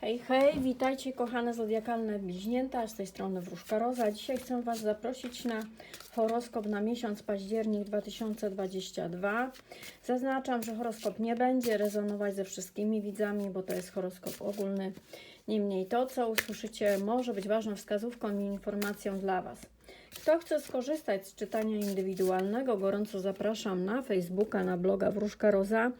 Hej, hej, witajcie kochane zodiakalne bliźnięta, z tej strony Wróżka Roza. Dzisiaj chcę Was zaprosić na horoskop na miesiąc październik 2022. Zaznaczam, że horoskop nie będzie rezonować ze wszystkimi widzami, bo to jest horoskop ogólny. Niemniej to, co usłyszycie, może być ważną wskazówką i informacją dla Was. Kto chce skorzystać z czytania indywidualnego, gorąco zapraszam na Facebooka, na bloga Wróżka Roza.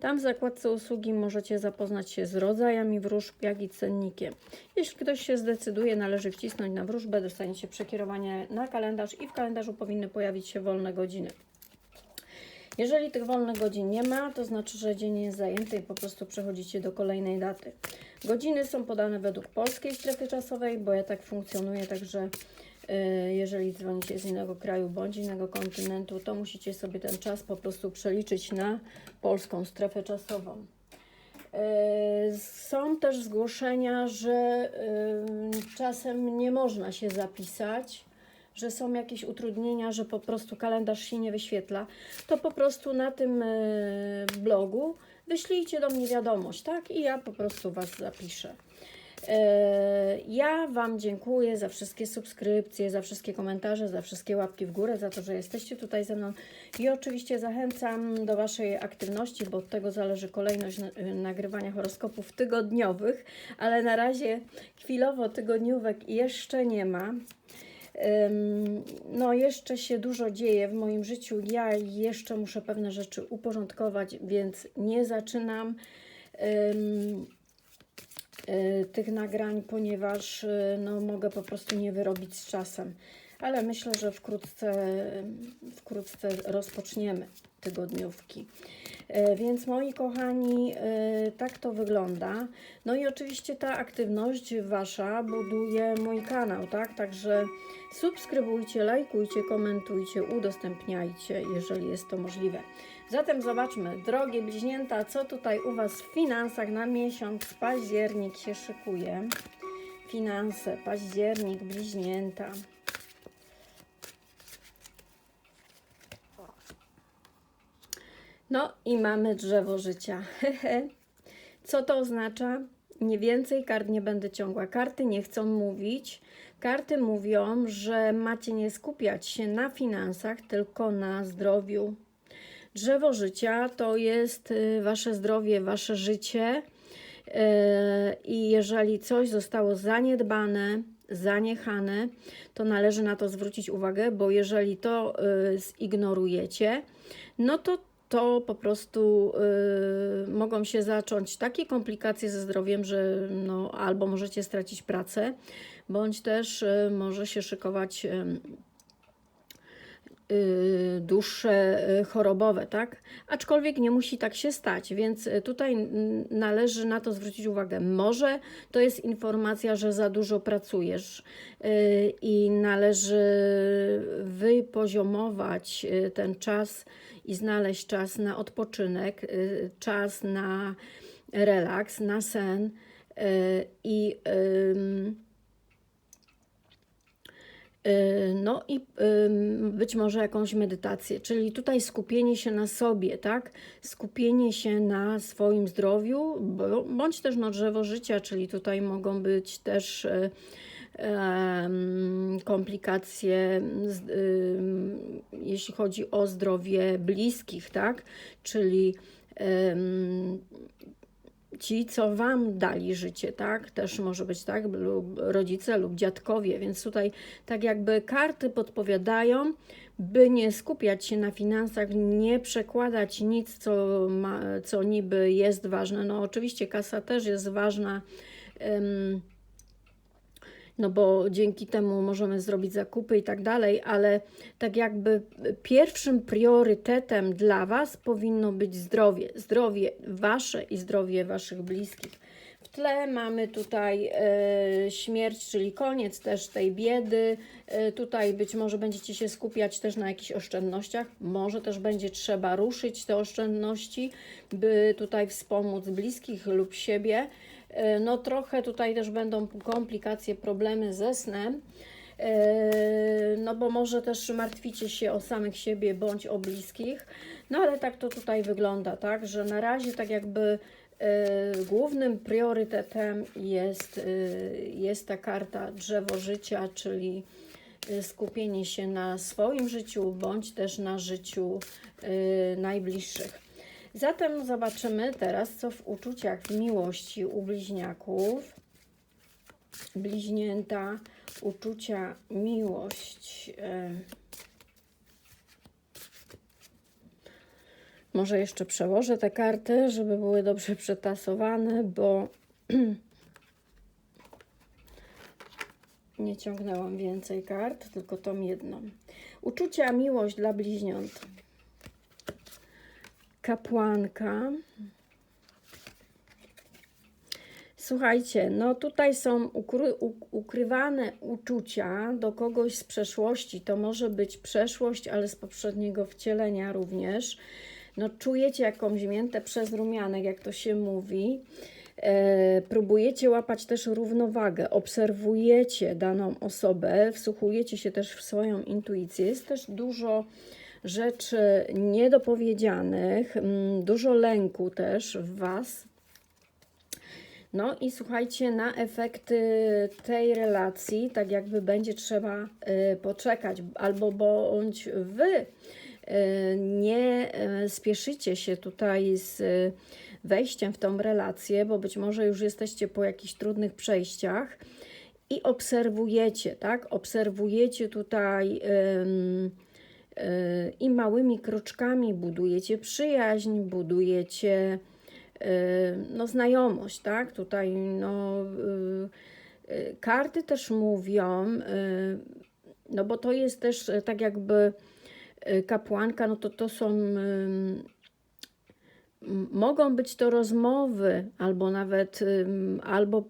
Tam w zakładce usługi możecie zapoznać się z rodzajami wróżb, jak i cennikiem. Jeśli ktoś się zdecyduje, należy wcisnąć na wróżbę, dostaniecie przekierowanie na kalendarz i w kalendarzu powinny pojawić się wolne godziny. Jeżeli tych wolnych godzin nie ma, to znaczy, że dzień jest zajęty i po prostu przechodzicie do kolejnej daty. Godziny są podane według polskiej strefy czasowej, bo ja tak funkcjonuję, także jeżeli dzwonicie z innego kraju bądź innego kontynentu, to musicie sobie ten czas po prostu przeliczyć na polską strefę czasową. Y, Są też zgłoszenia, że y, czasem nie można się zapisać, że są jakieś utrudnienia, że po prostu kalendarz się nie wyświetla. To po prostu na tym y, blogu wyślijcie do mnie wiadomość, tak? I ja po prostu Was zapiszę. E, Ja Wam dziękuję za wszystkie subskrypcje, za wszystkie komentarze, za wszystkie łapki w górę, za to, że jesteście tutaj ze mną. I oczywiście zachęcam do Waszej aktywności, bo od tego zależy kolejność na- y, nagrywania horoskopów tygodniowych, ale na razie chwilowo tygodniówek jeszcze nie ma. No, jeszcze się dużo dzieje w moim życiu. Ja jeszcze muszę pewne rzeczy uporządkować, więc nie zaczynam tych nagrań, ponieważ y, no, mogę po prostu nie wyrobić z czasem. Ale myślę, że wkrótce, wkrótce rozpoczniemy tygodniówki. E, Więc moi kochani, tak to wygląda. No i oczywiście ta aktywność wasza buduje mój kanał, tak? Także subskrybujcie, lajkujcie, komentujcie, udostępniajcie, jeżeli jest to możliwe. Zatem zobaczmy, drogie bliźnięta, co tutaj u was w finansach na miesiąc październik się szykuje. Finanse, październik, bliźnięta. No i mamy drzewo życia. Co to oznacza? Nie więcej kart nie będę ciągła. Karty nie chcą mówić. Karty mówią, że macie nie skupiać się na finansach, tylko na zdrowiu. Drzewo życia to jest y, wasze zdrowie, wasze życie. Yy, I jeżeli coś zostało zaniedbane, zaniechane, to należy na to zwrócić uwagę, bo jeżeli to y, zignorujecie, no to to po prostu y, mogą się zacząć takie komplikacje ze zdrowiem, że no, albo możecie stracić pracę, bądź też y, może się szykować y, y, dłuższe y, chorobowe, tak? Aczkolwiek nie musi tak się stać, więc y, tutaj należy na to zwrócić uwagę. Może to jest informacja, że za dużo pracujesz i należy wypoziomować ten czas i znaleźć czas na odpoczynek, czas na relaks, na sen i no i być może jakąś medytację, czyli tutaj skupienie się na sobie, tak? Skupienie się na swoim zdrowiu, bądź też na drzewo życia, czyli tutaj mogą być też y, komplikacje, jeśli chodzi o zdrowie bliskich, tak? Czyli ci, co Wam dali życie, tak? Też może być tak, lub rodzice lub dziadkowie, więc tutaj tak jakby karty podpowiadają, by nie skupiać się na finansach, nie przekładać nic, co, ma, co niby jest ważne. No oczywiście kasa też jest ważna, no bo dzięki temu możemy zrobić zakupy i tak dalej, ale tak jakby pierwszym priorytetem dla Was powinno być zdrowie. Zdrowie Wasze i zdrowie Waszych bliskich. W tle mamy tutaj e, śmierć, czyli koniec też tej biedy. E, tutaj być może będziecie się skupiać też na jakichś oszczędnościach. Może też będzie trzeba ruszyć te oszczędności, by tutaj wspomóc bliskich lub siebie. E, No trochę tutaj też będą komplikacje, problemy ze snem. E, No bo może też martwicie się o samych siebie bądź o bliskich. No ale tak to tutaj wygląda, tak, że na razie tak jakby y, głównym priorytetem jest, jest ta karta drzewo życia, czyli skupienie się na swoim życiu bądź też na życiu najbliższych. Zatem zobaczymy teraz, co w uczuciach w miłości u bliźniaków. Bliźnięta, uczucia, miłość. Może jeszcze przełożę te karty, żeby były dobrze przetasowane, bo nie ciągnęłam więcej kart, tylko tą jedną. Uczucia, miłość dla bliźniąt. Kapłanka. Słuchajcie, no tutaj są ukry, ukrywane uczucia do kogoś z przeszłości. To może być przeszłość, ale z poprzedniego wcielenia również no, czujecie jakąś miętę przez rumianek, jak to się mówi. E, próbujecie łapać też równowagę, obserwujecie daną osobę, wsłuchujecie się też w swoją intuicję. Jest też dużo rzeczy niedopowiedzianych, mm, dużo lęku też w Was. No i słuchajcie, na efekty tej relacji, tak jakby będzie trzeba y, poczekać, albo bądź Wy E, nie e, spieszycie się tutaj z wejściem w tą relację, bo być może już jesteście po jakichś trudnych przejściach i obserwujecie, tak? Obserwujecie tutaj i małymi kroczkami budujecie przyjaźń, budujecie no, znajomość, tak? Tutaj no, karty też mówią, no bo to jest też tak jakby Y, kapłanka, no to to są mogą być to rozmowy, albo nawet albo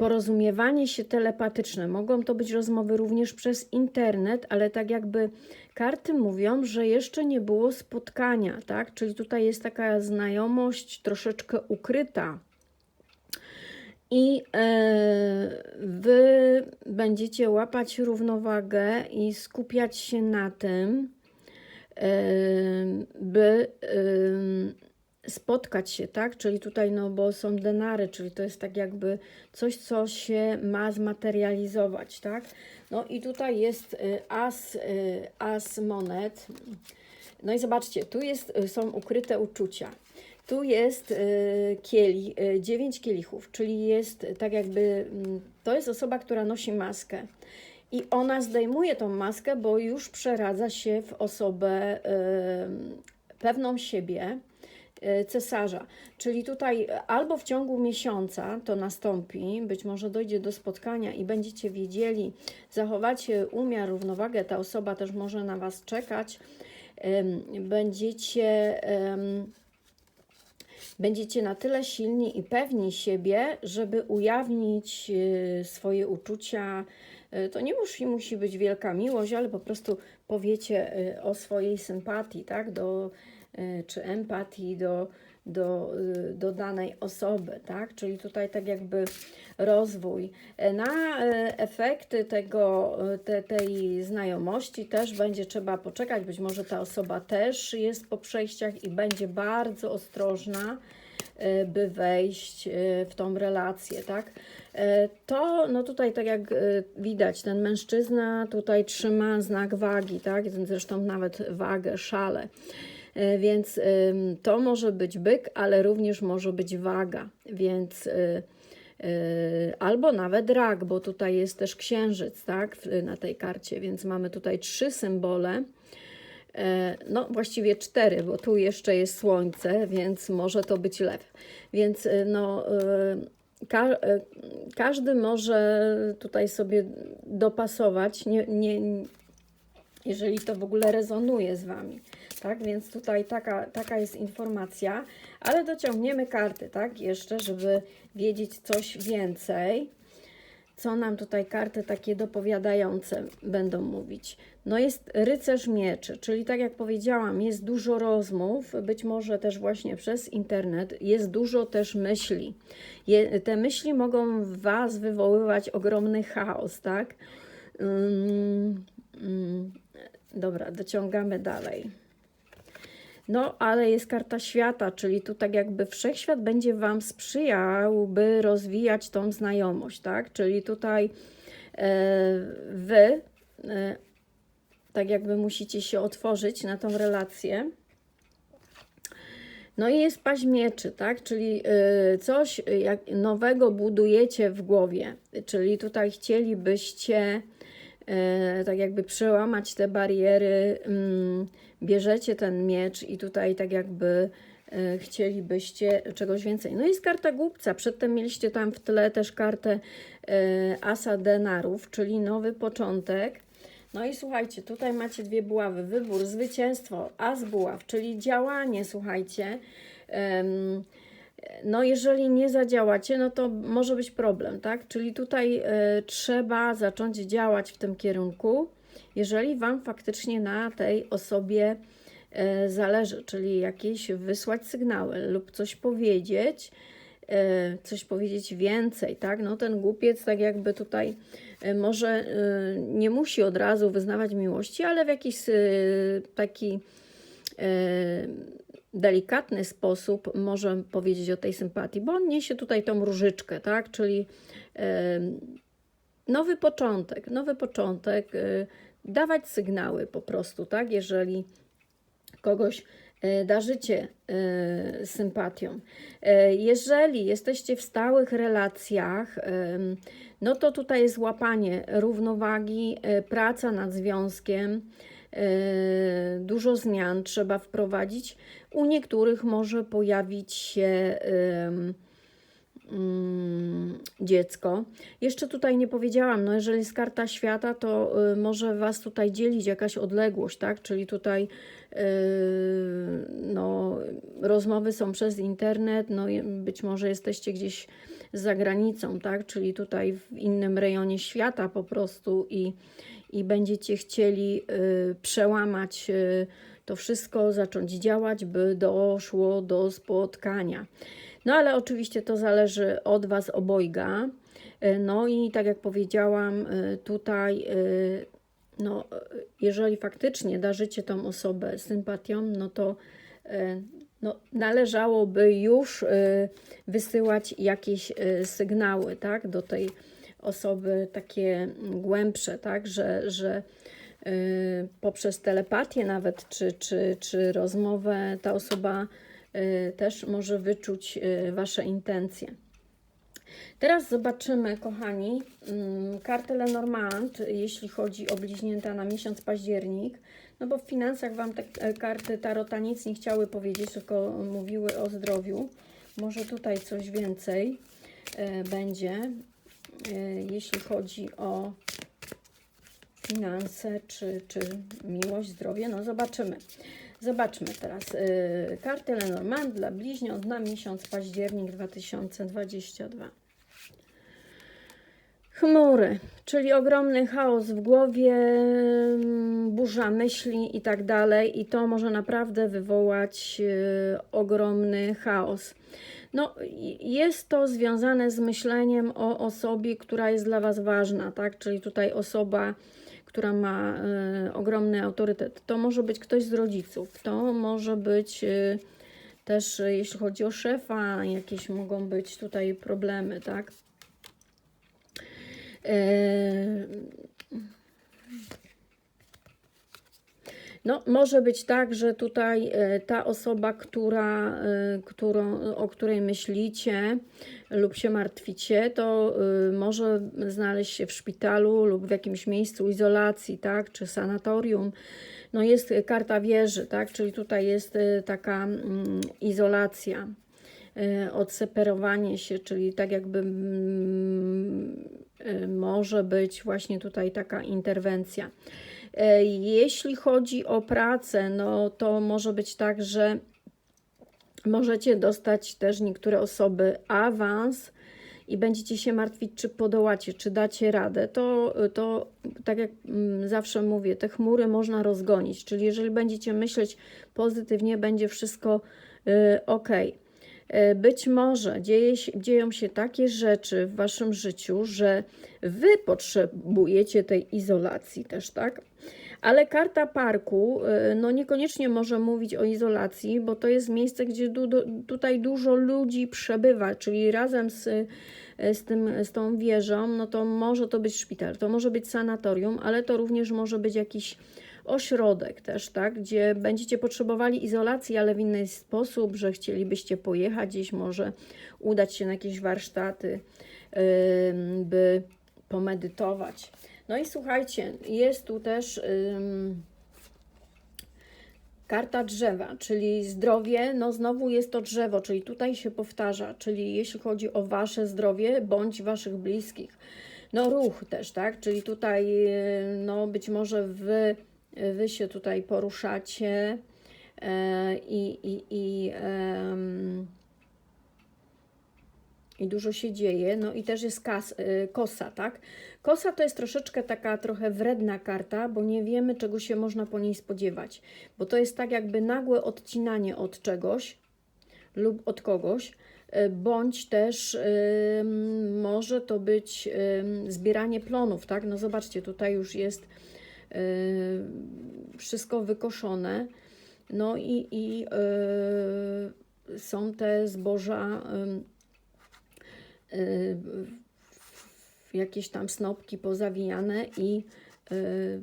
porozumiewanie się telepatyczne. Mogą to być rozmowy również przez internet, ale tak jakby karty mówią, że jeszcze nie było spotkania, tak? Czyli tutaj jest taka znajomość troszeczkę ukryta i e, wy będziecie łapać równowagę i skupiać się na tym, e, by e, spotkać się, tak? Czyli tutaj, no bo są denary, czyli to jest tak jakby coś, co się ma zmaterializować, tak? No i tutaj jest as, as monet. No i zobaczcie, tu jest, są ukryte uczucia. Tu jest y, kieli, y, 9 kielichów, czyli jest tak jakby, mm, to jest osoba, która nosi maskę. I ona zdejmuje tą maskę, bo już przeradza się w osobę y, pewną siebie, cesarza. Czyli tutaj albo w ciągu miesiąca to nastąpi, być może dojdzie do spotkania i będziecie wiedzieli, zachowacie umiar, równowagę, ta osoba też może na Was czekać. Będziecie będziecie na tyle silni i pewni siebie, żeby ujawnić y, swoje uczucia. To nie musi, musi być wielka miłość, ale po prostu powiecie o swojej sympatii, tak? Do, czy empatii do, do, do danej osoby, tak? Czyli tutaj tak jakby rozwój. Na efekty tego, te, tej znajomości też będzie trzeba poczekać. Być może ta osoba też jest po przejściach i będzie bardzo ostrożna E, by wejść e, w tą relację, tak? E, to, no tutaj tak jak widać, ten mężczyzna tutaj trzyma znak wagi, tak? Zresztą nawet wagę, szale. Więc to może być byk, ale również może być waga, więc albo nawet rak, bo tutaj jest też księżyc, tak, na tej karcie, więc mamy tutaj trzy symbole. E, no właściwie cztery, bo tu jeszcze jest słońce, więc może to być lew. Więc e, no, e, ka każdy może tutaj sobie dopasować, nie, nie, jeżeli to w ogóle rezonuje z Wami. Tak, więc tutaj taka, taka jest informacja, ale dociągniemy karty, tak, jeszcze, żeby wiedzieć coś więcej co nam tutaj karty takie dopowiadające będą mówić. No jest rycerz mieczy, czyli tak jak powiedziałam, jest dużo rozmów, być może też właśnie przez internet, jest dużo też myśli. Je, te myśli mogą w Was wywoływać ogromny chaos, tak? Um, um, dobra, dociągamy dalej. No, ale jest karta świata, czyli tu tak jakby wszechświat będzie Wam sprzyjał, by rozwijać tą znajomość, tak? Czyli tutaj e, Wy e, tak jakby musicie się otworzyć na tą relację. No i jest paź mieczy, tak? Czyli y, coś nowego budujecie w głowie. Czyli tutaj chcielibyście tak jakby przełamać te bariery, mm, bierzecie ten miecz i tutaj tak jakby y, chcielibyście czegoś więcej. No i jest karta głupca. Przedtem mieliście tam w tle też kartę y, asa denarów, czyli nowy początek. No i słuchajcie, tutaj macie dwie buławy. Wybór, zwycięstwo, as buław, czyli działanie, słuchajcie. Em, no jeżeli nie zadziałacie, no to może być problem, tak? Czyli tutaj e, trzeba zacząć działać w tym kierunku, jeżeli Wam faktycznie na tej osobie e, zależy, czyli jakieś wysłać sygnały lub coś powiedzieć, e, coś powiedzieć więcej, tak? No ten głupiec tak jakby tutaj e, może e, nie musi od razu wyznawać miłości, ale w jakiś e, taki e, delikatny sposób może powiedzieć o tej sympatii, bo on niesie tutaj tą różyczkę, tak? Czyli nowy początek, nowy początek, e, dawać sygnały po prostu, tak? Jeżeli kogoś e, darzycie e, sympatią. E, Jeżeli jesteście w stałych relacjach, no to tutaj jest łapanie równowagi, praca nad związkiem, dużo zmian trzeba wprowadzić. U niektórych może pojawić się dziecko. Jeszcze tutaj nie powiedziałam, no jeżeli jest karta świata, to y, może Was tutaj dzielić jakaś odległość, tak? Czyli tutaj y, no, rozmowy są przez internet, no być może jesteście gdzieś za granicą, tak? Czyli tutaj w innym rejonie świata po prostu i, i będziecie chcieli y, przełamać y, to wszystko, zacząć działać, by doszło do spotkania. No ale oczywiście to zależy od Was obojga. Y, No i tak jak powiedziałam, tutaj, no, jeżeli faktycznie darzycie tą osobę sympatią, no to no, należałoby już wysyłać jakieś sygnały, tak, do tej osoby takie głębsze, tak, że, że y, poprzez telepatię nawet, czy, czy, czy rozmowę ta osoba y, też może wyczuć y, Wasze intencje. Teraz zobaczymy, kochani, mm, kartę Lenormand, jeśli chodzi o bliźnięta na miesiąc październik. No bo w finansach Wam te e, karty Tarota nic nie chciały powiedzieć, tylko mówiły o zdrowiu. Może tutaj coś więcej e, będzie, jeśli chodzi o finanse, czy, czy miłość, zdrowie. No zobaczymy. Zobaczmy teraz y, kartę Lenormand dla bliźniąt na miesiąc październik 2022. Chmury, czyli ogromny chaos w głowie, mm, burza myśli i tak dalej, i to może naprawdę wywołać y, ogromny chaos. No, jest to związane z myśleniem o osobie, która jest dla Was ważna, tak? Czyli tutaj osoba, która ma y, ogromny autorytet. To może być ktoś z rodziców, to może być y, też, jeśli chodzi o szefa, jakieś mogą być tutaj problemy, tak? E, No, może być tak, że tutaj e, ta osoba, która, e, którą, o której myślicie lub się martwicie, to e, może znaleźć się w szpitalu lub w jakimś miejscu izolacji, tak, czy sanatorium. No jest karta wieży, tak, czyli tutaj jest taka mm, izolacja, odseparowanie się, czyli tak jakby mm, e, może być właśnie tutaj taka interwencja. E, Jeśli chodzi o pracę, no to może być tak, że możecie dostać też niektóre osoby awans i będziecie się martwić, czy podołacie, czy dacie radę. To, to tak jak mm, zawsze mówię, te chmury można rozgonić, czyli jeżeli będziecie myśleć pozytywnie, będzie wszystko ok. Być może dzieje dzieją się takie rzeczy w waszym życiu, że wy potrzebujecie tej izolacji też, tak? Ale karta parku, y, no niekoniecznie może mówić o izolacji, bo to jest miejsce, gdzie du, du, tutaj dużo ludzi przebywa, czyli razem z, y, z, tym, z tą wieżą, no to może to być szpital, to może być sanatorium, ale to również może być jakiś ośrodek też, tak, gdzie będziecie potrzebowali izolacji, ale w inny sposób, że chcielibyście pojechać gdzieś, może udać się na jakieś warsztaty, by pomedytować. No i słuchajcie, jest tu też karta drzewa, czyli zdrowie, no znowu jest to drzewo, czyli tutaj się powtarza, czyli jeśli chodzi o wasze zdrowie bądź waszych bliskich. No ruch też, tak, czyli tutaj no być może wy, wy się tutaj poruszacie e, i, i, i i dużo się dzieje. No i też jest kas, y, kosa, tak? Kosa to jest troszeczkę taka trochę wredna karta, bo nie wiemy, czego się można po niej spodziewać. Bo to jest tak jakby nagłe odcinanie od czegoś lub od kogoś, bądź też y, może to być y, zbieranie plonów, tak? No zobaczcie, tutaj już jest wszystko wykoszone. No i, i y, są te zboża y, jakieś tam snopki pozawijane i y,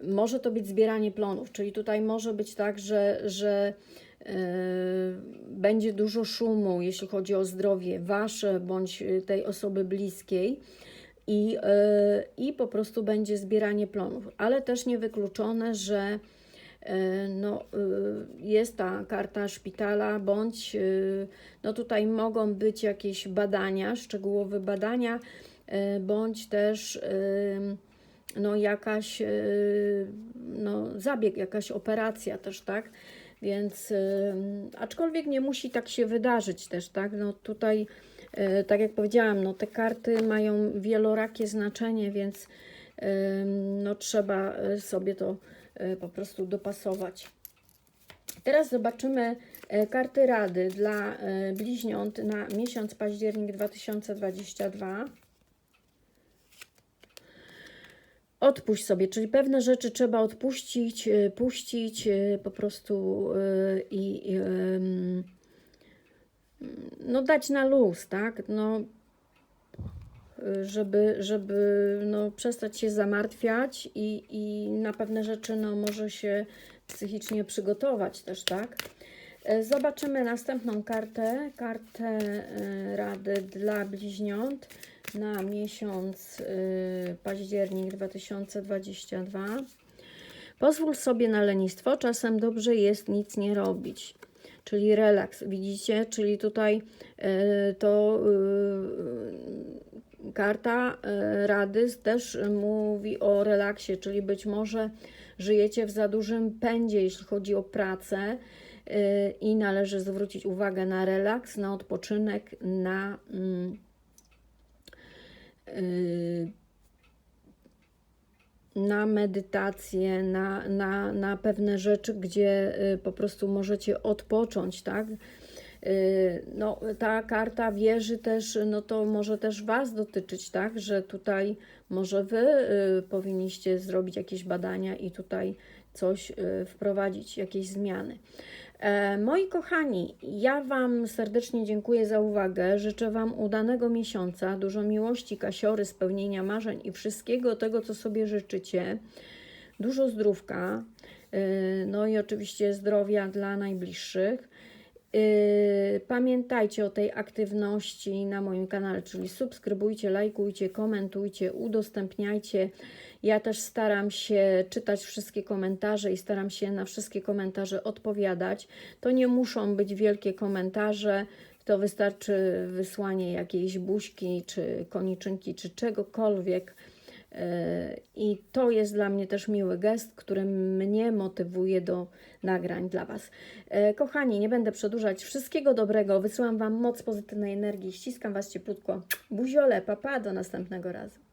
może to być zbieranie plonów, czyli tutaj może być tak, że, że y, będzie dużo szumu, jeśli chodzi o zdrowie wasze bądź tej osoby bliskiej. I, y, I po prostu będzie zbieranie plonów, ale też niewykluczone, że y, no, y, jest ta karta szpitala, bądź no tutaj mogą być jakieś badania, szczegółowe badania, bądź też no jakaś no, zabieg, jakaś operacja też, tak? Więc aczkolwiek nie musi tak się wydarzyć też, tak? No tutaj, tak jak powiedziałam, no te karty mają wielorakie znaczenie, więc no trzeba y, sobie to y, po prostu dopasować. Teraz zobaczymy e, karty rady dla e, bliźniąt na miesiąc październik 2022. Odpuść sobie, czyli pewne rzeczy trzeba odpuścić, e, puścić e, po prostu e, i i, no dać na luz, tak? No, żeby, żeby no, przestać się zamartwiać i, i na pewne rzeczy no, może się psychicznie przygotować też, tak? E, Zobaczymy następną kartę, kartę e, rady dla bliźniąt na miesiąc e, październik 2022. Pozwól sobie na lenistwo, czasem dobrze jest nic nie robić, czyli relaks, widzicie? Czyli tutaj e, to e, karta e, rady też mówi o relaksie, czyli być może żyjecie w za dużym pędzie, jeśli chodzi o pracę i należy zwrócić uwagę na relaks, na odpoczynek, na mm, na medytację, na, na, na pewne rzeczy, gdzie y, po prostu możecie odpocząć, tak? Y, No, ta karta wieży też, no to może też Was dotyczyć, tak? Że tutaj może Wy y, powinniście zrobić jakieś badania i tutaj coś wprowadzić, jakieś zmiany. E, Moi kochani, ja Wam serdecznie dziękuję za uwagę. Życzę Wam udanego miesiąca, dużo miłości, kasiory, spełnienia marzeń i wszystkiego tego, co sobie życzycie. Dużo zdrówka, y, no i oczywiście zdrowia dla najbliższych. Pamiętajcie o tej aktywności na moim kanale, czyli subskrybujcie, lajkujcie, komentujcie, udostępniajcie. Ja też staram się czytać wszystkie komentarze i staram się na wszystkie komentarze odpowiadać. To nie muszą być wielkie komentarze, to wystarczy wysłanie jakiejś buźki, czy koniczynki, czy czegokolwiek. I to jest dla mnie też miły gest, który mnie motywuje do nagrań dla Was. Yy, Kochani, nie będę przedłużać. Wszystkiego dobrego. Wysyłam Wam moc pozytywnej energii. Ściskam Was cieplutko. Buziole, papa, do następnego razu.